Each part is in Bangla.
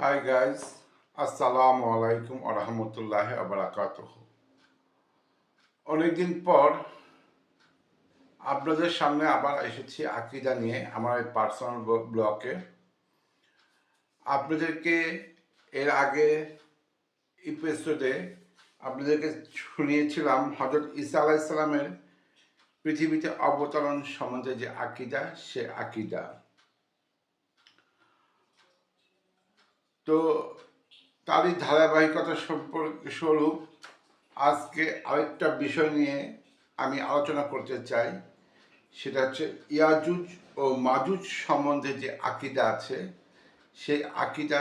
হাই গাইস আসসালামু আলাইকুম আরহামতুল্লাহ আবরাকাত অনেকদিন পর আপনাদের সামনে আবার এসেছি আকিদা নিয়ে আমার এই পার্সোনাল ব্লকে আপনাদেরকে এর আগে এপিসোডে আপনাদেরকে শুনিয়েছিলাম হজরত ঈসা আলাইসাল্লামের পৃথিবীতে অবতরণ সম্বন্ধে যে আকিদা, সে আকিদা। তো তারই ধারাবাহিকতা সম্পর্কে স্বরূপ আজকে আরেকটা বিষয় নিয়ে আমি আলোচনা করতে চাই। সেটা হচ্ছে ইয়াজুজ ও মাজুজ সম্বন্ধে যে আকিদা আছে, সেই আকিদা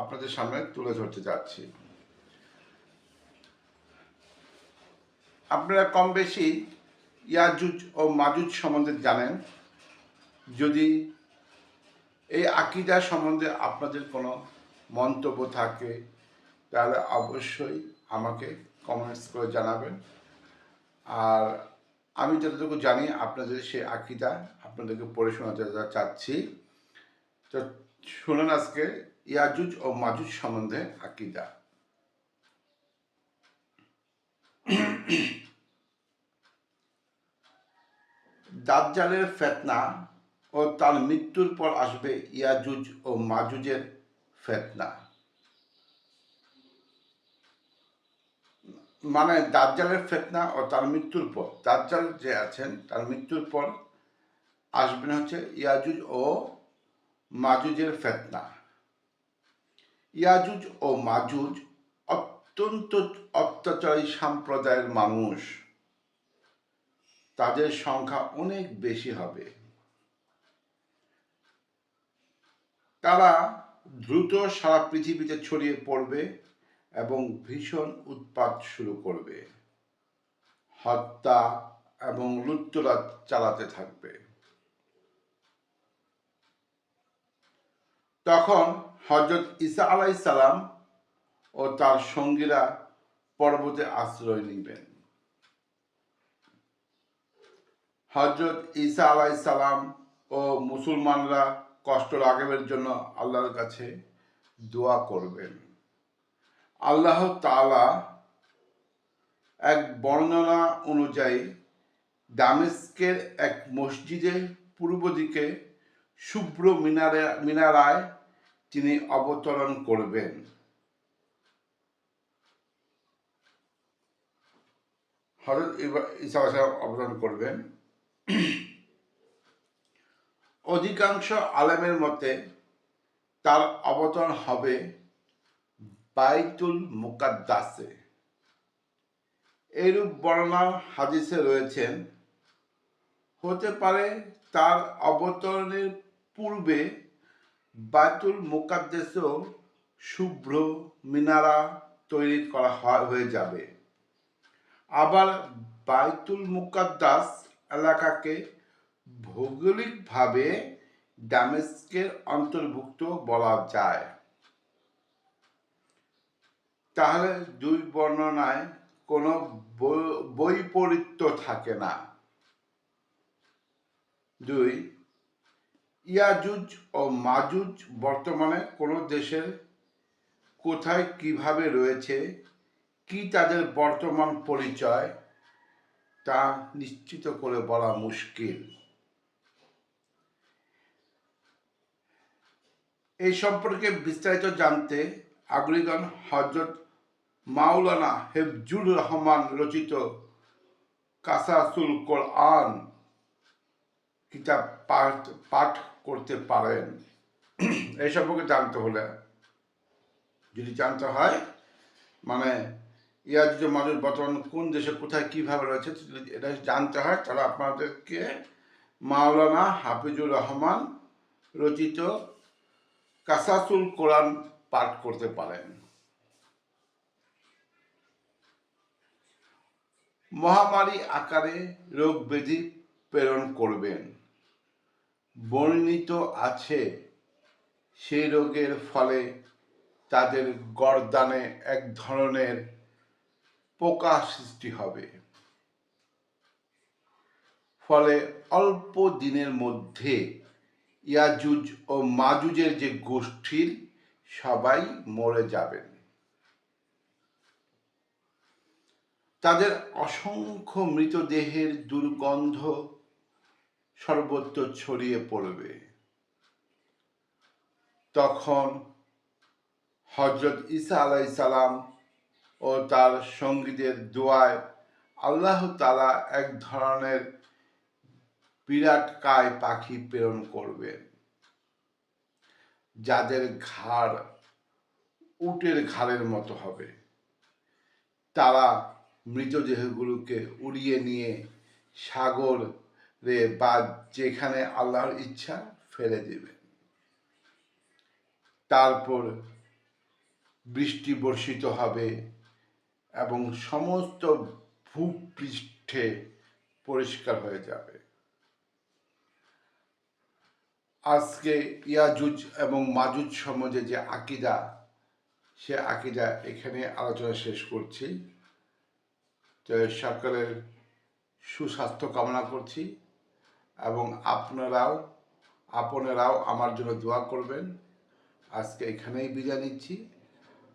আপনাদের সামনে তুলে ধরতে যাচ্ছি। আপনারা কম বেশি ইয়াজুজ ও মাজুজ সম্বন্ধে জানেন। যদি এই আকিদা সম্বন্ধে আপনাদের কোনো মন্তব্য থাকে, তাহলে অবশ্যই আমাকে কমেন্টস করে জানাবেন। আর আমি যতটুকু জানি আপনাদের সেই আকিদা, আপনাদেরকে পড়ে শোনাতে চাচ্ছি। তো শুনুন আজকে ইয়াজুজ ও মাজুজ সম্বন্ধে আকিদা। দাজ্জালের ফেতনা ও তার মৃত্যুর পর আসবে ইয়াজুজ ও মাজুজের ফেতনা। মানে দাজ্জালের ফেতনা ও তার মৃত্যুর পর। দাজ্জাল যে আছেন, তার মৃত্যুর পর আসবেন হচ্ছে ইয়াজুজ ও মাজুজের ফেতনা। ইয়াজুজ ও মাজুজ অত্যন্ত অত্যাচারী সম্প্রদায়ের মানুষ। তাদের সংখ্যা অনেক বেশি হবে। তারা দ্রুত সারা পৃথিবীতে ছড়িয়ে পড়বে এবং ভীষণ উৎপাত শুরু করবে। হত্যা এবং লুটতরাজ চালাতে থাকবে। তখন হজরত ইসা আলাই সালাম ও তার সঙ্গীরা পর্বতে আশ্রয় নেবেন। হজরত ঈসা আলাই সালাম ও মুসলমানরা কষ্ট লাঘবের জন্য আল্লাহর কাছে দোয়া করবেন। আল্লাহ তালা এক বর্ণনা অনুযায়ী দামেস্কের এক মসজিদের পূর্ব দিকে শুভ্র মিনারে, মিনারায় তিনি অবতরণ করবেন। হরত ইসা অবতরণ করবেন। অধিকাংশ আলেমের মতে তার অবতরণ হবে বাইতুল মুকাদ্দাসে। এরূপ বর্ণনা হাদিসে রয়েছেন, হতে পারে তার অবতরণের পূর্বে বাইতুল মুকাদ্দেসেও শুভ্র মিনারা তৈরি করা হয়ে যাবে। আবার বাইতুল মুকাদ্দাস এলাকাকে ভৌগোলিকভাবে ডামেস্কের অন্তর্ভুক্ত বলা যায়। তাহলে দুই বর্ণনায় কোনো বৈপরীত্য থাকে না। দুই, ইয়াজুজ ও মাজুজ বর্তমানে কোনো দেশের কোথায় কীভাবে রয়েছে, কি তাদের বর্তমান পরিচয়, তা নিশ্চিত করে বলা মুশকিল। এই সম্পর্কে বিস্তারিত জানতে আগ্রিগণ হজরত মাওলানা হেফজুর রহমান রচিত কাসাসুল কোরআন কিতাব পাঠ পাঠ করতে পারেন। এই সম্পর্কে জানতে হলে, যদি জানতে হয় মানে ইয়াজুজ মানুষ বর্তমান কোন দেশে, কোথায়, কীভাবে রয়েছে এটা জানতে হয়, তাহলে আপনাদেরকে মাওলানা হাফিজুর রহমান রচিত কাসাসুল কোরআন পাঠ করতে পারেন। মহামারী আকারে রোগ ব্যাধি প্রেরণ করবেন। বর্ণিত আছে, সেই রোগের ফলে তাদের গরদানে এক ধরনের পোকা সৃষ্টি হবে। ফলে অল্প দিনের মধ্যে ইয়াজুজ ও মাজুজের যে গোষ্ঠীর সবাই মরে যাবেন। তাদের অসংখ্য মৃতদেহের দুর্গন্ধ সর্বত্র ছড়িয়ে পড়বে। তখন হজরত ঈসা আলাই সালাম ও তার সঙ্গীদের দোয়ায় আল্লাহ তালা এক ধরনের বিরাট কায় পাখি প্রেরণ করবে। যাদের ঘাড় উটের ঘাড়ের মতো হবে। তারা মৃতদেহগুলোকে উড়িয়ে নিয়ে সাগরে বা যেখানে আল্লাহর ইচ্ছা ফেলে দেবে। তারপর বৃষ্টি বর্ষিত হবে এবং সমস্ত ভূপৃষ্ঠে পরিষ্কার হয়ে যাবে। আজকে ইয়াজুজ এবং মাজুজ সমাজে যে আকিদা, সে আকিদা এখানে আলোচনা শেষ করছি। তো সকলের সুস্বাস্থ্য কামনা করছি এবং আপনারাও আপনারাও আমার জন্য দোয়া করবেন। আজকে এখানেই বিদায় নিচ্ছি।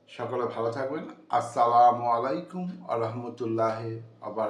সকলে ভালো থাকবেন। আসসালামু আলাইকুম আ রহমতুল্লাহ আবার